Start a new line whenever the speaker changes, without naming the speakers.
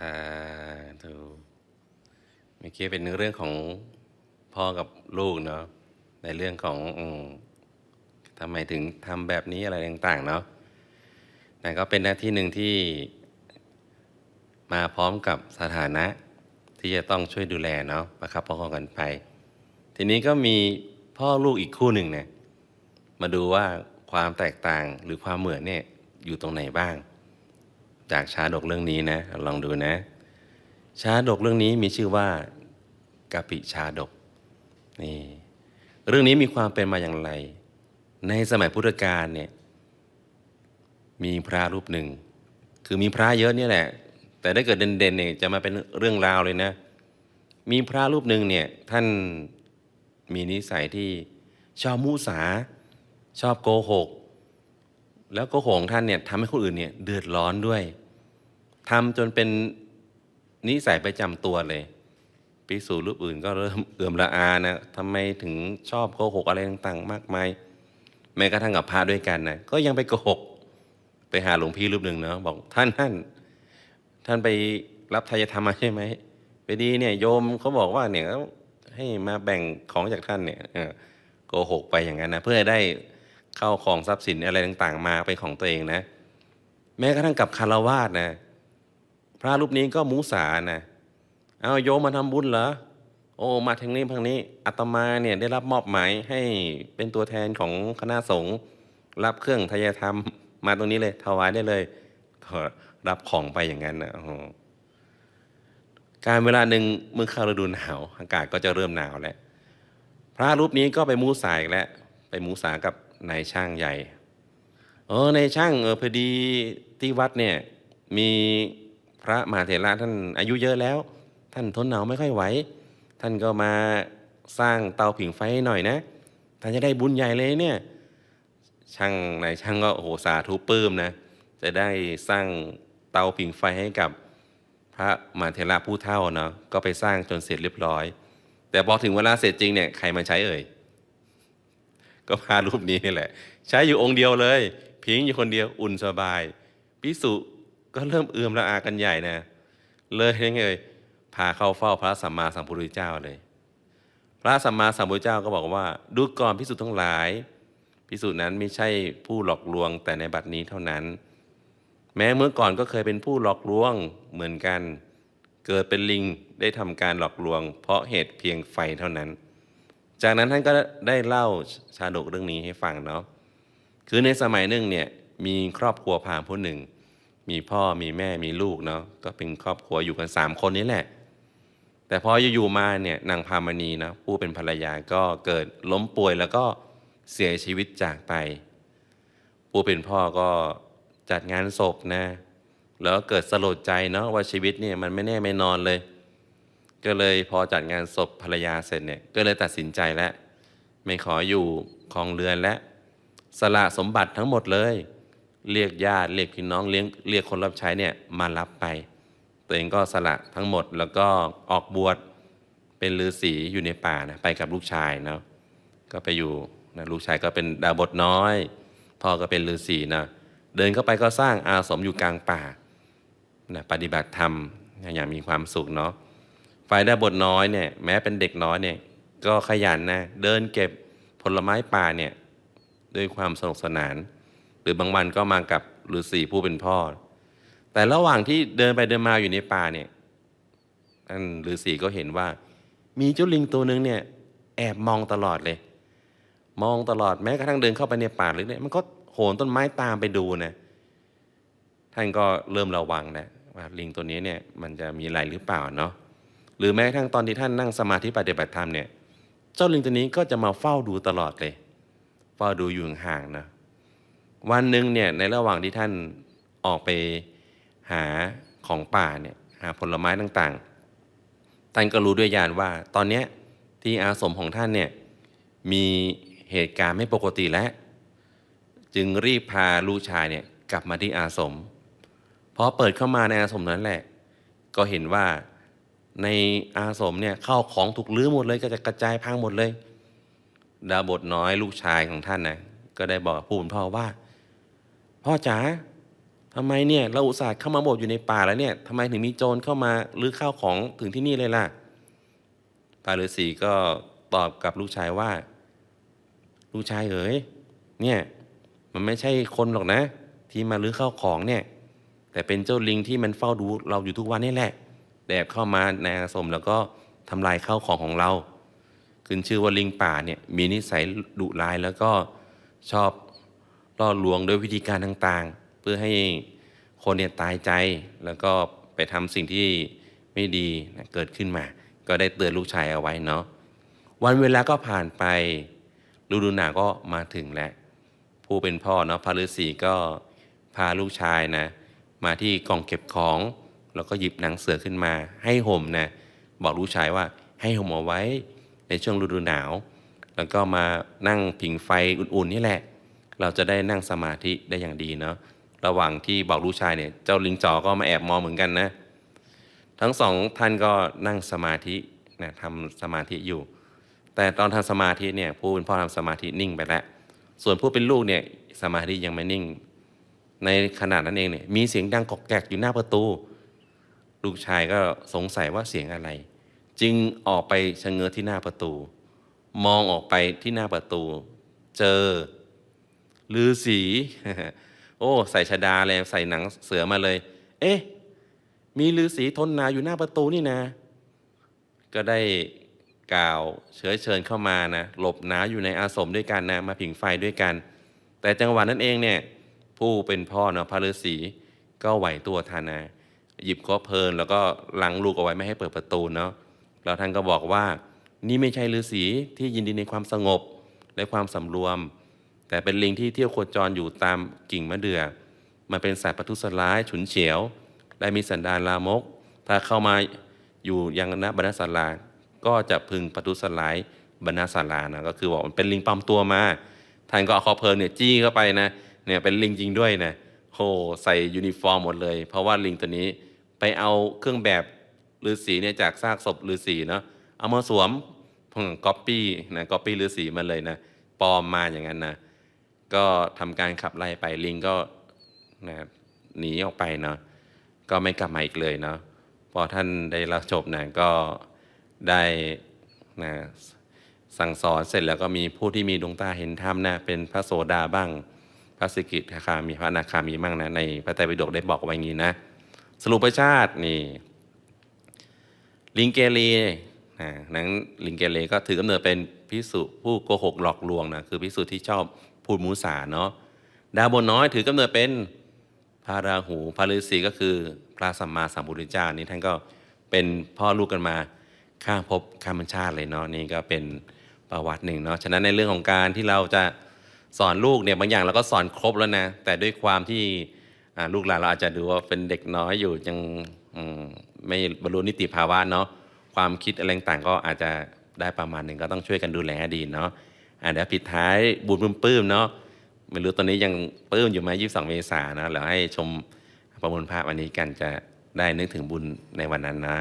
สาธุเมื่อกี้เป็นเรื่องของพ่อกับลูกเนาะในเรื่องของอทำไมถึงทำแบบนี้อะไรต่าง ๆ เนาะแต่ก็เป็นหน้าที่หนึ่งที่มาพร้อมกับสถานะ ที่จะต้องช่วยดูแลเนาะประคับประคองกันไป ทีนี้ก็มีพ่อลูกอีกคู่หนึ่งเนี่ยมาดูว่าความแตกต่างหรือความเหมือนเนี่ยอยู่ตรงไหนบ้าง จากชาดกเรื่องนี้นะลองดูนะ ชาดกเรื่องนี้มีชื่อว่ากะปิชาดกนี่เรื่องนี้มีความเป็นมาอย่างไร ในสมัยพุทธกาลเนี่ยมีพระรูปหนึ่ง คือมีพระเยอะเนี่ยแหละ แต่ถ้าเกิดเด่นๆเนี่ยจะมาเป็นเรื่องราวเลยนะ มีพระรูปหนึ่งเนี่ยท่านมีนิสัยที่ชอบมุสา ชอบโกหก แล้วโกหกขงท่านเนี่ยทำให้คนอื่นเนี่ยเดือดร้อนด้วย ทำจนเป็นนิสัยประจำตัวเลยพิสูรูปอื่นก็เริ่มเอื่อมละอานะทำไมถึงชอบโกหกอะไรต่างๆ มากมาย แม้กระทั่งกับพระด้วยกันนะก็ยังไปโกหก ไปหาหลวงพี่รูปหนึ่งเนาะบอกท่านท่านท่านไปรับทายธรรมมาใช่ไหมไปดีเนี่ยโยมเขาบอกว่าเนี่ยให้มาแบ่งของจากท่านเนี่ยโกหกไปอย่างนั้นนะเพื่อได้เข้าของทรัพย์สินอะไรต่างๆ มาเป็นของตัวเองนะ แม้กระทั่งกับคารวาสนะ ระรูปนี้ก็มุสานะเอาโยมมาทำบุญเหรอโอ้มาทางนี้ทางนี้อาตมาเนี่ยได้รับมอบหมายให้เป็นตัวแทนของคณะสงฆ์รับเครื่องทายธรรม มาตรงนี้เลยถวายได้เลยก็รับของไปอย่างนั้นนะโอ้การเวลาหนึ่งเมื่อเข้าฤดูหนาวอากาศก็จะเริ่มหนาวแล้วพระรูปนี้ก็ไปมูสาอีกแล้วไปมูสากับนายช่างใหญ่เออในช่างเออพอดีที่วัดเนี่ยมี พระมหาเถระท่านอายุเยอะแล้ว ท่านทนหนาวไม่ค่อยไหว ท่านก็มาสร้างเตาผิงไฟให้หน่อยนะ ท่านจะได้บุญใหญ่เลยเนี่ยช่างนายช่างก็โอ้โหสาธุปลื้มนะจะได้สร้างเตาผิงไฟให้กับพระมหาเถระผู้เฒ่าเนาะก็ไปสร้างจนเสร็จเรียบร้อย แต่พอถึงเวลาเสร็จจริงเนี่ยใครมาใช้เอ่ยก็พารูปนี้นี่แหละ ใช้อยู่องค์เดียวเลย พิงอยู่คนเดียวอุ่นสบาย พิสุ ก็เริ่มเอื่อมละอากันใหญ่นะ เลยยังไงพาเข้าเฝ้าพระสัมมาสัมพุทธเจ้าเลย พระสัมมาสัมพุทธเจ้าก็บอกว่า ดูก่อนพิสุทั้งหลายพิสุนั้นไม่ใช่ผู้หลอกลวงแต่ในบัดนี้เท่านั้น แม้เมื่อก่อนก็เคยเป็นผู้หลอกลวงเหมือนกัน เกิดเป็นลิงได้ทำการหลอกลวง เพราะเหตุเพียงไฟเท่านั้น จากนั้นท่านก็ได้เล่าชาดกเรื่องนี้ให้ฟังเนาะคือในสมัยหนึ่งเนี่ยมีครอบครัวพราหมณ์ผู้หนึ่ง มีพ่อมีแม่มีลูกเนาะก็เป็นครอบครัวอยู่กันสามคนนี้แหละ แต่พออยู่ๆมาเนี่ยนางพามณีนะผู้เป็นภรรยาก็เกิดล้มป่วยแล้วก็เสียชีวิตจากไป ผู้เป็นพ่อก็จัดงานศพนะ แล้วเกิดสลดใจเนาะว่าชีวิตเนี่ยมันไม่แน่ไม่นอนเลย ก็เลยพอจัดงานศพภรรยาเสร็จเนี่ยก็เลยตัดสินใจแล้วไม่ขออยู่ครองเรือนและสละสมบัติทั้งหมดเลย เรียกญาติเรียกพี่น้องเลี้ยงเรียกคนรับใช้เนี่ยมารับไป ตัวเองก็สละทั้งหมดแล้วก็ออกบวชเป็นฤาษีอยู่ในป่านะไปกับลูกชายเนาะก็ไปอยู่นะลูกชายก็เป็นดาบทน้อย พ่อก็เป็นฤาษีนะเดินเข้าไปก็สร้างอาสมอยู่กลางป่านะปฏิบัติธรรมอย่างมีความสุขเนาะฝ่ายดาบทน้อยเนี่ยแม้เป็นเด็กน้อยเนี่ยก็ขยันนะเดินเก็บผลไม้ป่าเนี่ยด้วยความสนุกสนาน หรือบางวันก็มากับฤาษีผู้เป็นพ่อ แต่ระหว่างที่เดินไปเดินมาอยู่ในป่าเนี่ยท่านฤาษีก็เห็นว่า มีเจ้าลิงตัวหนึ่งเนี่ย แอบมองตลอดเลย มองตลอดแม้กระทั่งเดินเข้าไปในป่าหรือเนี่ยมันก็โหนต้นไม้ตามไปดูนะท่านก็เริ่มระวังนะว่าลิงตัวนี้เนี่ยมันจะมีอะไรหรือเปล่าเนาะหรือแม้กระทั่งตอนที่ท่านนั่งสมาธิปฏิบัติธรรมเนี่ย เจ้าลิงตัวนี้ก็จะมาเฝ้าดูตลอดเลย เฝ้าดูอยู่ห่างนะ วันหนึ่งเนี่ยในระหว่างที่ท่านออกไปหาของป่าเนี่ยหาผลไม้ต่างๆ ท่านก็รู้ด้วยญาณว่า ตอนเนี้ยที่อาสมของท่านเนี่ยมีเหตุการณ์ไม่ปกติแล้ว จึงรีบพาลูกชายเนี่ยกลับมาที่อาสมพอเปิดเข้ามาในอาสมนั้นแหละ ก็เห็นว่าในอาสมเนี่ยเข้าของถูกลื้อหมดเลยก็จะกระจายพังหมดเลย ดาบทน้อยลูกชายของท่านนะก็ได้บอกผู้เป็นพ่อว่า พ่อจ๋าทำไมเนี่ยเราอุตส่าห์เข้ามาหมบอยู่ในป่าแล้วเนี่ยทำไมถึงมีโจรเข้ามาลื้อข้าวของถึงที่นี่เลยล่ะพระฤาษีก็ตอบกับลูกชายว่า ลูกชายเอ๋ยเนี่ยมันไม่ใช่คนหรอกนะ ที่มาลื้อข้าวของเนี่ย แต่เป็นเจ้าลิงที่มันเฝ้าดูเราอยู่ทุกวันนี่แหละแอบเข้ามาในอาสมแล้วก็ทำลายข้าวของของเรา ขึ้นชื่อว่าลิงป่าเนี่ยมีนิสัยดุร้ายแล้วก็ชอบ ล่อลวงด้วยวิธีการต่างๆ เพื่อให้คนเนี่ยตายใจ แล้วก็ไปทำสิ่งที่ไม่ดีนะเกิดขึ้นมา ก็ได้เตือนลูกชายเอาไว้เนาะวันเวลาก็ผ่านไปฤดูหนาวก็มาถึงแล้ว ผู้เป็นพ่อเนาะพระฤาษีก็พาลูกชายนะมาที่กล่องเก็บของ แล้วก็หยิบหนังเสือขึ้นมา ให้ห่มนะบอกลูกชายว่าให้ห่มเอาไว้ในช่วงฤดูหนาว แล้วก็มานั่งผิงไฟอุ่นๆนี่แหละ เราจะได้นั่งสมาธิได้อย่างดีเนาะระหว่างที่บอกลูกชายเนี่ยเจ้าลิงจอก็มาแอบมองเหมือนกันนะ ทั้งสองท่านก็นั่งสมาธินะทำสมาธิอยู่ แต่ตอนทำสมาธิเนี่ยผู้เป็นพ่อทำสมาธินิ่งไปแล้วส่วนผู้เป็นลูกเนี่ยสมาธิยังไม่นิ่ง ในขณะนั้นเองเนี่ยมีเสียงดังกอกแกกอยู่หน้าประตู ลูกชายก็สงสัยว่าเสียงอะไร จึงออกไปชะเง้อที่หน้าประตู มองออกไปที่หน้าประตู เจอ ลือสีโอ้ ใส่ชดาเลยใส่หนังเสือมาเลย เอ๊ะ มีลือสีทนหนาวอยู่หน้าประตูนี่นะ ก็ได้กล่าวเชื้อเชิญเข้ามานะหลบหนาวอยู่ในอาสมด้วยกันนะมาผิงไฟด้วยกัน แต่จังหวะนั้นเองเนี่ยผู้เป็นพ่อเนาะพระฤาษีก็ไหวตัวทันนะหยิบคบเพลินแล้วก็ลังลูกเอาไว้ไม่ให้เปิดประตูเนาะแล้วท่านก็บอกว่า นี่ไม่ใช่ฤาษีที่ยินดีในความสงบและความสำรวม แต่เป็นลิงที่เที่ยวโคจรอยู่ตามกิ่งมะเดื่อมันเป็นสัตว์ประทุษร้ายฉุนเฉียวได้มีสันดานลามก ถ้าเข้ามาอยู่ยังณบรรณศาลา ก็จะพึงประทุษร้ายบรรณศาลานะก็คือบอกมันเป็นลิงปลอมตัวมาท่านก็เอาคอเพลินเนี่ยจี้เข้าไปนะเนี่ยเป็นลิงจริงด้วยนะโหใส่ยูนิฟอร์มหมดเลย เพราะว่าลิงตัวนี้ไปเอาเครื่องแบบฤาษีเนี่ยจากซากศพฤาษีเนาะเอามาสวมก๊อปปี้นะก๊อปปี้ฤาษีมาเลยนะปลอมมาอย่างนั้นนะ ก็ทำการขับไล่ไปลิงก็นะหนีออกไปเนาะก็ไม่กลับมาอีกเลยเนาะพอท่านได้รับจบนะก็ได้นะสั่งสอนเสร็จแล้วก็มีผู้ที่มีดวงตาเห็นธรรมนะเป็นพระโสดาบ้าง พระสิกิทาคามีพระนาคามีบ้างนะในพระไตรปิฎกได้บอกไว้อย่างนี้นะ สรุปประชาตินี่ ลิงเกเรนะนั้นลิงเกเรก็ถือกำเนิดเป็นพิสุผู้โกหกหลอกลวงนะคือพิสุที่ชอบ พูดมุสาเนาะดาวบนน้อยถือกำเนิดเป็นพระราหูพระฤาษีก็คือพระสัมมาสัมพุทธเจ้านี่ท่านก็เป็นพ่อลูกกันมาข้ามภพข้ามชาติเลยเนาะนี่ก็เป็นประวัติหนึ่งเนาะฉะนั้นในเรื่องของการที่เราจะสอนลูกเนี่ยบางอย่างเราก็สอนครบแล้วนะแต่ด้วยความที่ลูกหลานเราอาจจะดูว่าเป็นเด็กน้อยอยู่ยังมไม่บรรลุนิติภาวะเนาะความคิดอะไรต่างก็อาจจะได้ประมาณหนึ่งก็ต้องช่วยกันดูแลดีเนาะ อะเดี๋ยวปิดท้ายบุญปลื้มๆเนาะไม่รู้ตอนนี้ยังปื้มอยู่ไหมยี่สิบสองเมษายนนะแล้วให้ชมประมวลภาพวันนี้กันจะได้นึกถึงบุญในวันนั้นนะ